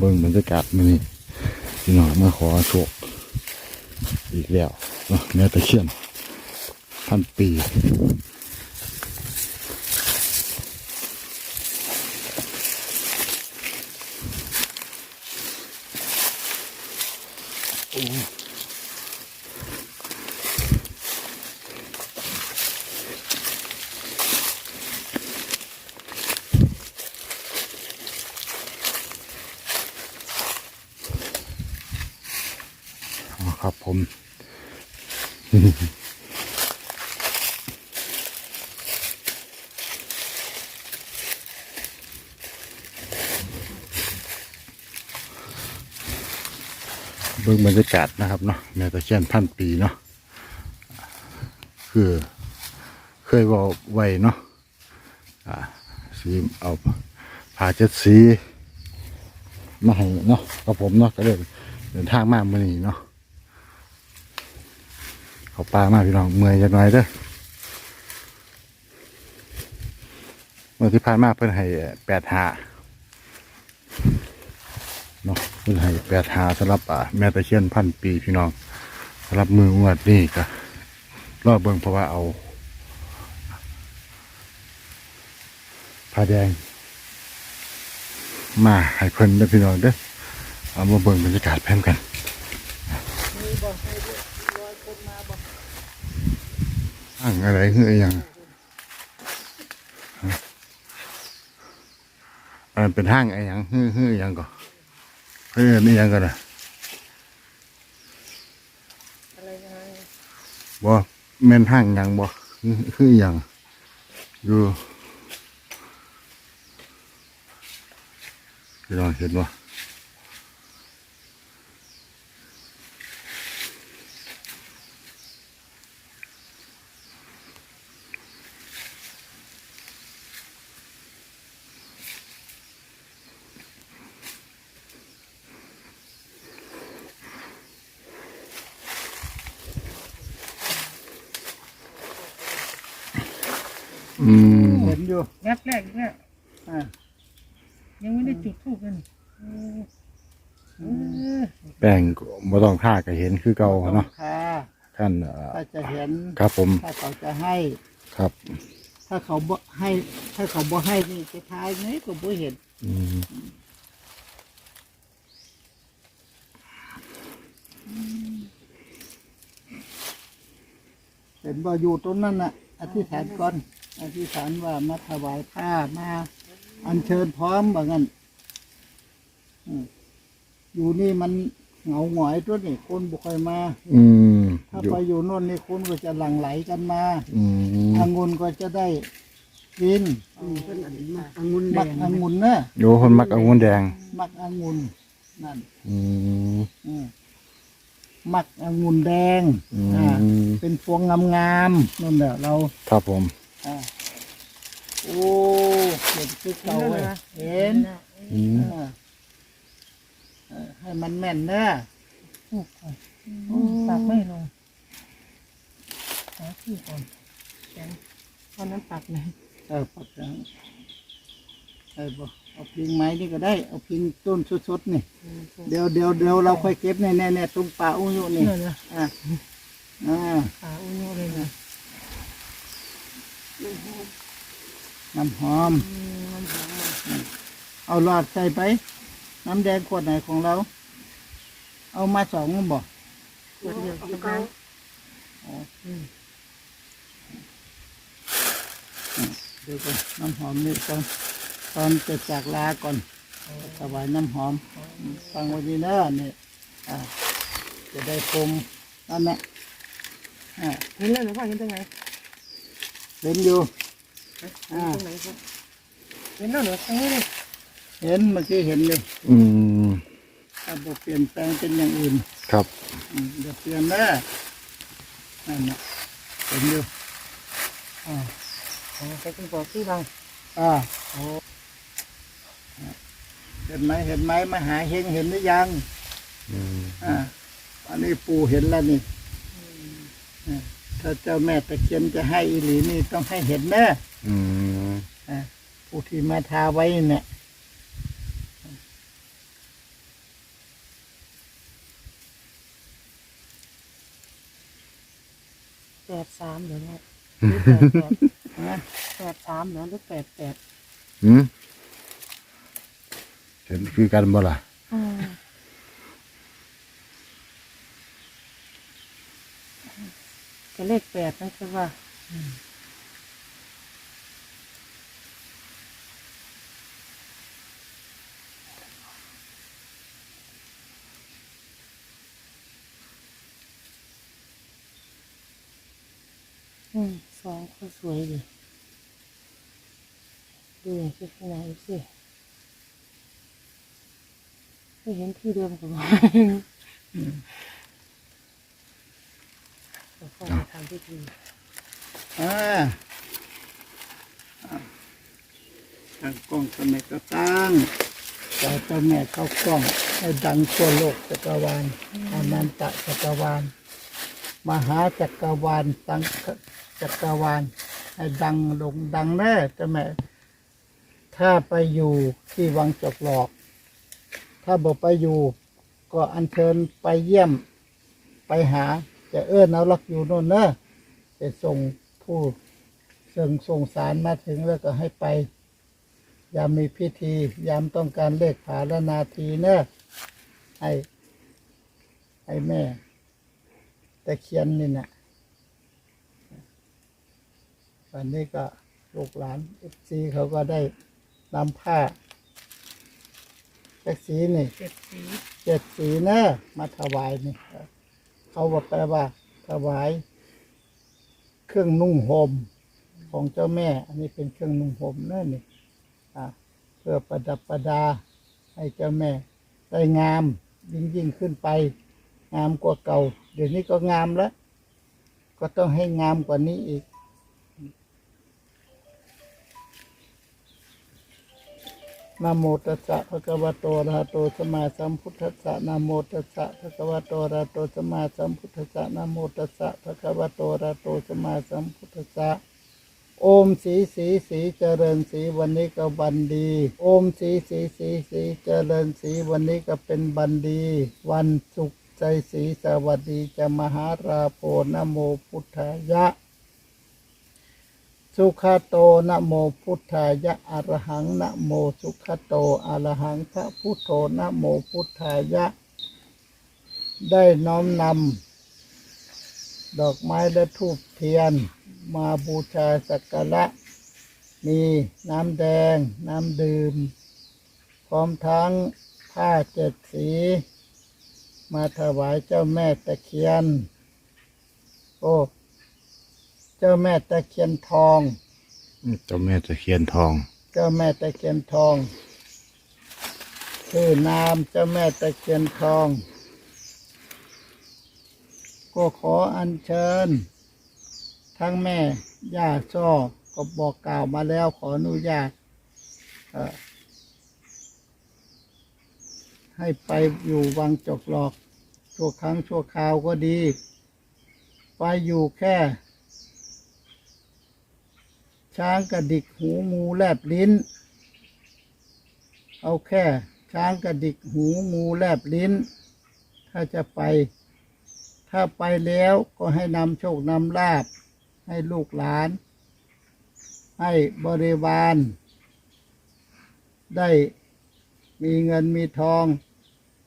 เบิ่งบรรยากาศมื้อนี้พี่น้องมาขอโชคอีกแล้วเนาะแม่ตะเคียนพันปี ครับผม เบิ่งบรรยากาศนะครับเนาะแม่ตะเคียนพันปีเนาะคือ เคยบอกไว้เนาะอ่าสีเอาผ้าเจ็ดสีมาให้เนาะกับผมเนาะก็เลยเดินทางมาเมื่อนี้เนาะ เขาปลามาพี่น้องเมื่อยจังหน่อยเด้อเมื่อที่ผ่านมาเพิ่นให้แปดหาเนาะเพิ่นให้แปดหาสำหรับอ่าแม่ตะเคียนพันปีพี่น้องสำหรับมืองวดนี่ก็รอบเบิ่งเพราะว่าเอาผ้าแดง มาให้เพิ่นเด้อพี่น้องเด้อเอามาเบิ่งบรรยากาศแพร้มกันอ่างอะไรคืออหยังฮะอันนั้นเป็นห้างอะไรหยังฮือฮืออหยังก่อนเฮ้ยนี่ยังกันนะบ่แม่นห้างหยังบ่คือคือหยังอยู่พี่น้องเห็นบ่ อืมเห็นอยู่นัดแรกเนี่ยอ่ายังไม่ได้จุดทูบเลยนี่เออแป้งก็บ่ต้องท่าก็เห็นคือเก่าเนาะค่ะท่านเอ่อถ้าจะเห็นครับผมถ้าเขาจะให้ ครับถ้าเขาบ่ให้ ถ้าเขาบ่ให้นี่จะทายไงก็บ่เห็นอืมเห็นบ่อยู่ตรงนั้นน่ะ อธิษฐานก่อน อธิษฐานว่ามาถวายผ้ามา อัญเชิญพร้อมว่างั้นอืมอยู่นี่มันเหงาหงอยตัวนี่คนบุคอยมา อืมถ้าอยู่ไปอยู่โน่นนี่คนก็จะหลั่งไหลกันมาอืมองุ่นก็จะได้กินเป็นอันนี้มาองุ่นแดมักงองุ่นนะโยคนมักองุ่นแดง มักองุ่นนั่น อืมอืมมักองุ่นแดง อือ่า มเป็นพวงงามๆนั่นแหละเรา ครับผม อ่าโอ้เห็นคือเก่าเว้ยเห็นอืมอ่าเออให้มันแม่นนะทูบก่อนปักไม่ลงหาที่ก่อนแกนตอนนั้นปักไหนเออปักจังเออบ่เอาพิงไม้นี่ก็ได้เอาพิงต้นสดๆนี่เดี๋ยวเดี๋ยวเดี๋ยวเราค่อยเก็บแน่ๆๆตรงป่าอุ้ยนี่เนี่ยนะอ่าอ่า ขาอุ้ยเลยนะ น้ำหอม เอาหลอดใส่ไป น้ำแดงขวดไหนของเรา เอามาสองบ่ขวดเดียวจะได้เดี๋ยวก่อนน้ำหอมนี่ก่อนตอนจะจากลาก่อนถวายน้ำหอมฟังไวันนี้นะนี่อ่าจะได้คมนั่นแหละอ่าเห็นแล้วหรือเปล่าเห็นตรงไหน เห็นอยู่เห็นตรงไหนครับเห็นแล้วเหรอตรงนี้เลยเห็นเมื่อกี้เห็นเลยอืมถ้าบอกเปลี่ยนแปลงเป็นอย่างอื่นครับอืมอย่าเปลี่ยนนะนั่นนะเห็นอยู่อ่าอ๋อไปคุณบอกที่บางอ่าโอ้เห็นไหมเห็นไหมมาหาเฮงเห็นหรือยังอืมอ่าอันนี้ปู่เห็นแล้วนี่อ่า ถ้าเจ้าแม่ตะเคียนจะให้อีหลีนี่ต้องให้เห็นแน่อืผู้ที่มาทาไว้เนี่ยแปดสามเหรอเนี่ยแปดแปดสามเหรอหรือแปดแปดเห็นคือกันบ่ล่ะ อืม เลขแปดนั่นคือว่าอืมสองก็สวยดีดูอย่างที่ข้างในสิไม่เห็นที่เดิมกับว่า ก็มาทำพิธีอ่าตั้งกล้องสมัยก็ตั้งใจเจ้าแม่เข้ากล้องให้ดังทั่วโลกจักรวาลอนันตจักรวาล มหาจักรวาลสังฆจักรวาล ให้ดังลงดังแน่เจ้าแม่ ถ้าไปอยู่ที่วังจอกหลอก ถ้าบอกไปอยู่ ก็อัญเชิญไปเยี่ยมไปหา จะเอื้อนเอาลักอยู่โน่นเนอะจะส่งผู้ส่งส่งสารมาถึงแล้วก็ให้ไป ยามมีพิธี ยามต้องการเลขผาและนาทีเนอะให้ให้แม่ตะเคียนนี่นะวันนี้ก็ลูกหลานเอฟซีเขาก็ได้นำผ้าแท็กสีนี่เจ็ดสีเจ็ดสีเนอะมาถวายนี่ เขาบอกแปลว่าถวาย เครื่องนุ่งห่มของเจ้าแม่ อันนี้เป็นเครื่องนุ่งห่มนั่นนี่เพื่อประดับประดาให้เจ้าแม่ได้งามยิ่งยิ่งขึ้นไป งามกว่าเก่า เดี๋ยวนี้ก็งามแล้ว ก็ต้องให้งามกว่านี้อีก นะโมตัสสะภะคะวะโตอะระหะโตสัมมาสัมพุทธัสสะนะโมตัสสะภะคะวะโตอะระหะโตสัมมาสัมพุทธัสสะนะโมตัสสะภะคะวะโตอะระหะโตสัมมาสัมพุทธัสสะโอมสีสีสีเจริญสีวันนี้ก็บันดี โอมสีสีสีสีเจริญสีวันนี้ก็เป็นบันดี วันสุขใจสีสวัสดีจะมหาราโพนโมพุทธายะ สุขโตนะโมพุทธายะอรหังนะโมสุขโตอรหังพระพุทโธนะโมพุทธายะ ได้น้อมนำดอกไม้และทูปเทียน มาบูชาสักการะ มีน้ำแดง น้ำดื่ม พร้อมทั้งผ้าเจ็ดสี มาถวายเจ้าแม่ตะเคียน โอ้ เจ้าแม่ตะเคียนทอง เจ้าแม่ตะเคียนทอง เจ้าแม่ตะเคียนทองชื่อนามเจ้าแม่ตะเคียนทอง ก็ขออัญเชิญ ทั้งแม่ย่าช่อก็บอกกล่าวมาแล้วขออนุญาตเอ่อให้ไปอยู่วังจกหลอกชั่วครั้งชั่วคราวก็ดี ไปอยู่แค่ ช้างกระดิกหูงูแลบลิ้น เอาแค่ ช้างกระดิกหูงูแลบลิ้น ถ้าจะไป ถ้าไปแล้วก็ให้นำโชคนำลาบ ให้ลูกหลาน ให้บริวาร ได้มีเงินมีทอง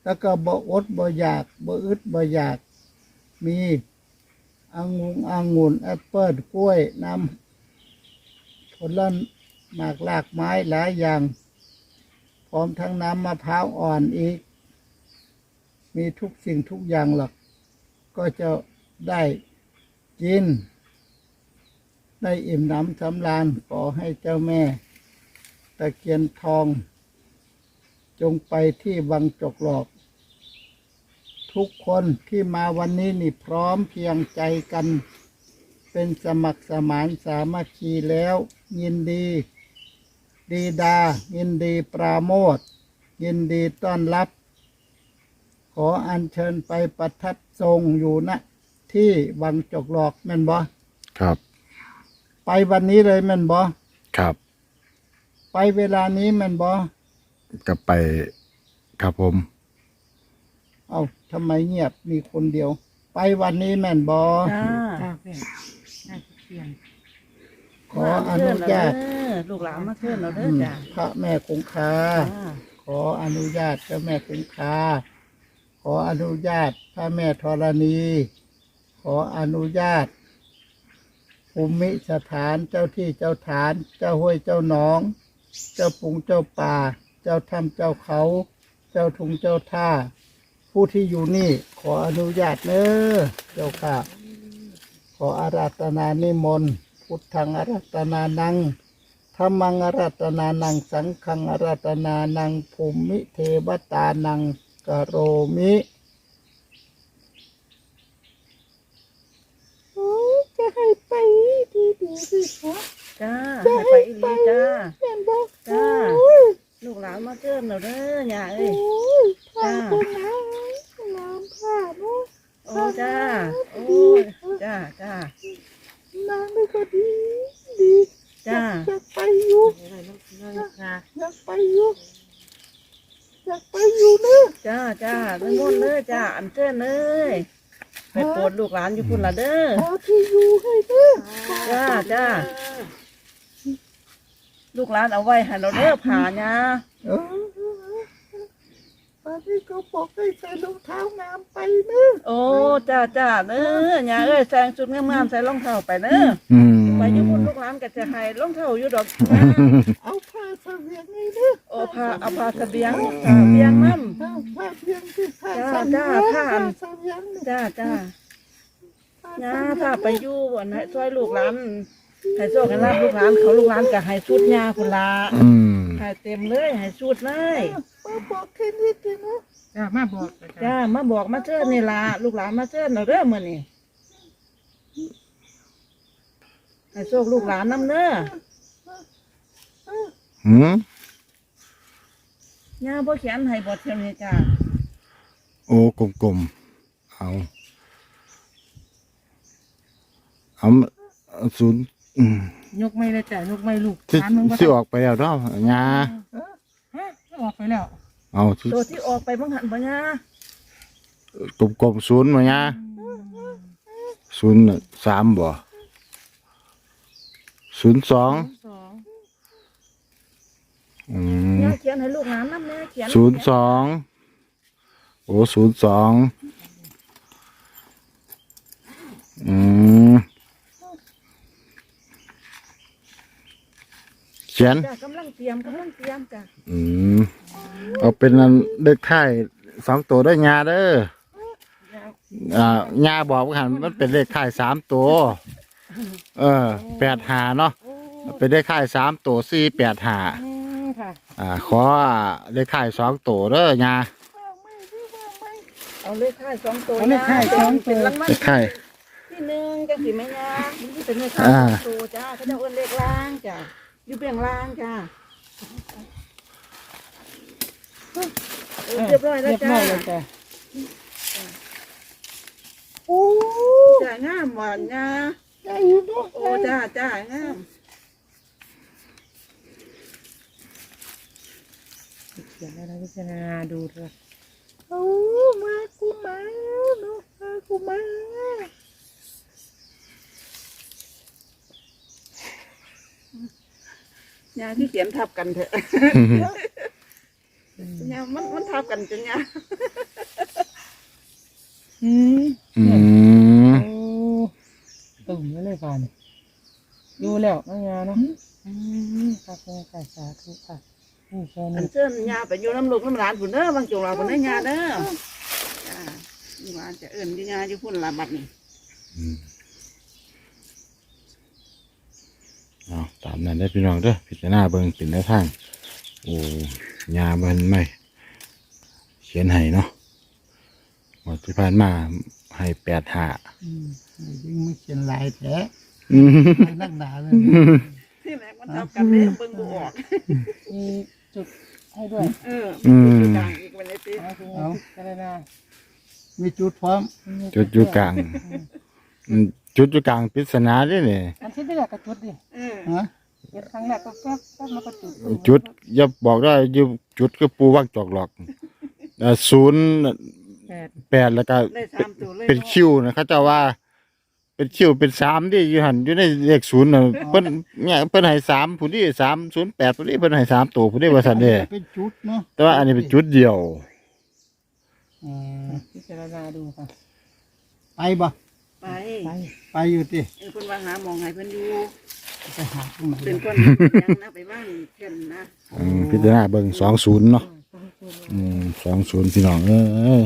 แล้วก็บ่อดบ่อยากบ่อึดบ่อยาก มีองุ่งองุ่นแอปเปิลกล้วยน้ำ ผลละหมากลากไม้หลายอย่าง พร้อมทั้งน้ำมะพร้าวอ่อนอีก มีทุกสิ่งทุกอย่างหรอก ก็จะได้กิน ได้อิ่มหนำสำราญขอให้เจ้าแม่ ตะเคียนทอง จงไปที่วังจกหลอกทุกคนที่มาวันนี้นี่พร้อมเพียงใจกัน เป็นสมัครสมานสามัคคีแล้ว ยินดี ดีดา ยินดีปราโมทยินดีต้อนรับ ขออัญเชิญไปประทับทรงอยู่ณที่วังจกหลอกแม่นบ่ครับ ไปวันนี้เลยแม่นบ่ครับ ไปเวลานี้แม่นบ่ก็ไปครับผม เอาทำไมเงียบมีคนเดียว ไปวันนี้แม่นบ่ จ้าเขียน ขออนุญาตลูกหลานมาเชิญเราเด้อจ้ะพระแม่คงคาจ้าขออนุญาตเจ้าแม่คงคาขออนุญาตพระแม่ธรณี ขออนุญาตภูมิสถานเจ้าที่เจ้าฐาน เจ้าห้วยเจ้าหนอง เจ้าปุงเจ้าป่า เจ้าถ้ำเจ้าเขา เจ้าทุงเจ้าท่า ผู้ที่อยู่นี่ ขออนุญาตเนอเจ้าค่ะ ขออาราธนานิมนต์ พุทธังอาราธนานังธรรมังอารัตนานัง สังฆังอารัตนานัง ภูมิเทวตานังกโรมิจะให้ไปดีดีดีคะจ้าให้ไปอีหลีจ้าแม่นบอกจ้า ลูกหลานมาเชิญเราเด้อย่าเอ้ยทางคนน้ำน้ำผ้าเนาะ โอ้จ้า โอ้ยจ้าจ้า น้ำไม่ก็ดีดี จ้า อยากไปอยู่ จ้า อยากไปอยู่อยากไปอยู่เนอะ จ้าจ้าเรื่อง นเลยจ้าอันเชิญเลยไปโปรดลูกหลานอยู่พุ่นละเด้อขอที่อยู่ให้เนอะจ้าจ้าลูกหลานเอาไว้ให้เราเด้อผ่าเนี่ยเออเออเออตอนนี้เขาบอกให้ใส่รองเท้างามไปเนอะโอ้จ้าจ้าเด้อย่าเอ้ยแซงชุดงามๆใส่รองเท้าไปเด้ออืม ไปอยู่พุ่นลูกหลานก็จะให้รองเท้าอยู่ดอกเอาผ้าเสวียงให้เนอะโอ้พาเอาพาเสบียงพาเบียงน้ผ้าผ้าเสวียงที่ผ้าจ้าเสวียงจ้าผ้า ผ้าเสวียงำเนี่ยจ้าจ้าผ้าย่าเสวียงถ้าไปอยู่วันให้ช่วยลูกหลานให้ช่วยกันรับลูกหลานเขาลูกหลานก็ให้ชุดยาพุ่นละอืมให้เต็มเลยให้ชุดเลยมาบอกแค่นี้เองนะจ้ามาบอกจ้ามาบอกมาเชิญนี่ล่ะลูกหลานมาเชิญเราเด้อมื้อนี้ ให้โชคลูกหลานนำเด้อหืมย่าบ่เขียนให้บทเท่านี้จ้าโอ้กลมๆเอาเอาเอาศูนย์อืมยกไม่เลยจ้ายกไม่ลูกที่หลานมึงบ่ที่ออกไปแล้วเนาะงาฮะออกไปแล้วเอาที่ตัวที่ออกไปบังหันบ่ย่ากลมๆศูนย์มางาศูนย์สามบ่ ศูนย์สองสองอืมย่าเขียนให้ลูกหลานนำแน่เขียนศูนย์สองโอ้ศูนย์สองอืมเขียน จ้ากำลังเตรียมกำลังเตรียมจ้าอืมเอาเป็นอันเด็กไทายสองตัวได้งาเด้ออ่างาบอกว่าหันมันเป็นเลขไทายสามตัว เออแปดหาเนาะโอ้เป็นเลขไทายสามตัวสี่แปดหาอืมค่ะ อ่าขอเลขไทายสองตัวเด้องาเอาเลขท้ายสองตัวเอาเลขท้ายสองตัว เป็นรางวัลเลขไทาย ที่หนึ่งจังสิแม่ย่ามันเป็นเลขท้ายอ่าสองตัวจ้าเขาจะเอิ้นเลขล่างจ้าอยู่เบียงล่างจ้าเออเรียบร้อยแล้วเรียบจ้าร้อยแล้วจ้ะโอ้จ้างามหวานจ้า ยายอยู่เนาะโอ้จ้าจ้างามเขียนอะไรพิจารณาดูเถอะเอามากูมาเนาะมากูมายาที่เขียนทับกันเถอะยามันมันทับกันจังยาอืมอืมโอ้ ตุ่มไม่เลยฟันดูแล้วน้องยาเนาะอืมขอบคุณค่ะสาธุค่ะนี่แค่อันนี้เชิญยาไปอยู่น้ำลูกน้ำหลานผุนเด้อบางจุเราผุนได้ยาเด้อจ้าลูกหลานจะเอิ่นอยู่ยาอยู่พุ่นละบัดนี่เอาตามนั้นได้อพี่น้องเด้อพิจารณาเบิ่งเป็นแนวทาง โอ้ยามันไม่เขียนให้เนาะหม ดที่ผ่านมาให้แปดหาอืมยิ่งไม่เขียนลายแท้อืมไม่นักหนาเลยที่แรกมันทับกันเลยเบิ่งบ่ออกมีจุดให้ด้วย เอออืมจุดกลางอีกวันนี้ติเอาคุณพิจารณามีจุดพร้อม จุดอยู่กลางอืมจุดอยู่กลางปริศนาเด้วยนี่อันที่แรกก็จุดดิเออฮะจุดครั้งแรกก็แป๊บแป๊บแล้วก็จุดจุดอย่าบอกได้อยู่จุดก็ปูว่างจอกหลอกเอ่อศูนย์ แปดแปดแล้วก็ได้สามตัวเลยเป็นคิวนะเขาเจะว่า เป็นคิวเป็นสามดิอยู่หันอยู่ในเลขศูนย์น่ะเพิ่นเนี่ยเพิ่นให้สามผู้นี้สามศูนย์แปดผู้นี้เพิ่นให้สามตัวผู้นี้ว่าซั่นเด้เป็นจุดเนาะแต่ว่าอันนี้เป็นจุดเดียวอืมพิจารณาดูค่ะไปบ่ไปไปไปอยู่ติเออคนว่าหาหมองให้เพิ่นอยู่ไปหาตรงไหนเป็นคนยังนะไปบ้านเพิ่นนะ อืมพิจารณาเบิ่งสองศูนย์เนาะอืมสองศูนย์พี่น้องเอ้ย